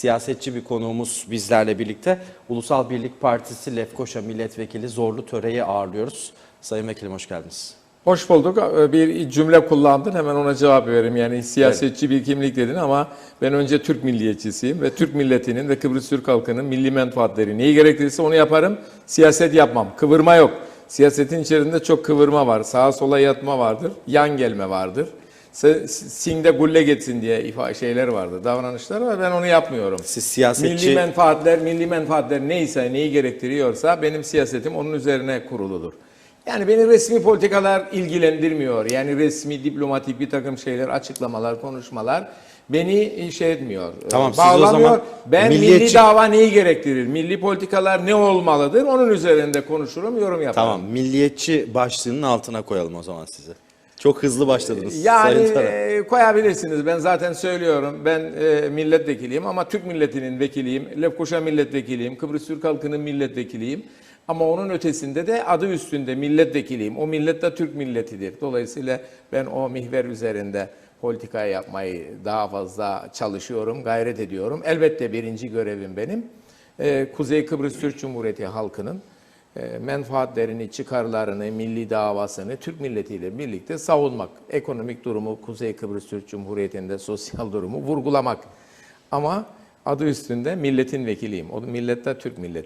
siyasetçi bir konuğumuz bizlerle birlikte. Ulusal Birlik Partisi Lefkoşa Milletvekili Zorlu Töre'yi ağırlıyoruz. Sayın Vekilim hoş geldiniz. Hoş bulduk. Ee, Bir cümle kullandın hemen ona cevap vereyim. Yani siyasetçi bir kimlik dedin ama ben önce Türk milliyetçisiyim ve Türk milletinin ve Kıbrıs Türk halkının milli menfaatleri neyi gerektirirse onu yaparım. Siyaset yapmam. Kıvırma yok. Siyasetin içerisinde çok kıvırma var. Sağa sola yatma vardır. Yan gelme vardır. Singde gulle geçsin diye ifa şeyler vardı, davranışlar var. Ben onu yapmıyorum. Siz siyasetçi Milli menfaatler, milli menfaatler neyse, neyi gerektiriyorsa benim siyasetim onun üzerine kuruludur. Yani beni resmi politikalar ilgilendirmiyor. Yani resmi, diplomatik bir takım şeyler, açıklamalar, konuşmalar beni şey etmiyor. Tamam, e, siz o bağlamıyor. zaman ben milli milliyetçi- dava neyi gerektirir? Milli politikalar ne olmalıdır? Onun üzerinde konuşurum, yorum yaparım. tamam milliyetçi başlığının altına koyalım o zaman sizi. Çok hızlı başladınız. Yani Sayın Töre. e, koyabilirsiniz. Ben zaten söylüyorum. Ben e, milletvekiliyim ama Türk milletinin vekiliyim. Lefkoşa milletvekiliyim. Kıbrıs Türk halkının milletvekiliyim. Ama onun ötesinde de adı üstünde milletvekiliyim. O millet de Türk milletidir. Dolayısıyla ben o mihver üzerinde politika yapmayı daha fazla çalışıyorum, gayret ediyorum. Elbette birinci görevim benim. E, Kuzey Kıbrıs Türk Cumhuriyeti halkının menfaatlerini, çıkarlarını, milli davasını Türk milletiyle birlikte savunmak. Ekonomik durumu, Kuzey Kıbrıs Türk Cumhuriyeti'nde sosyal durumu vurgulamak. Ama adı üstünde milletin vekiliyim. O millet de Türk milleti.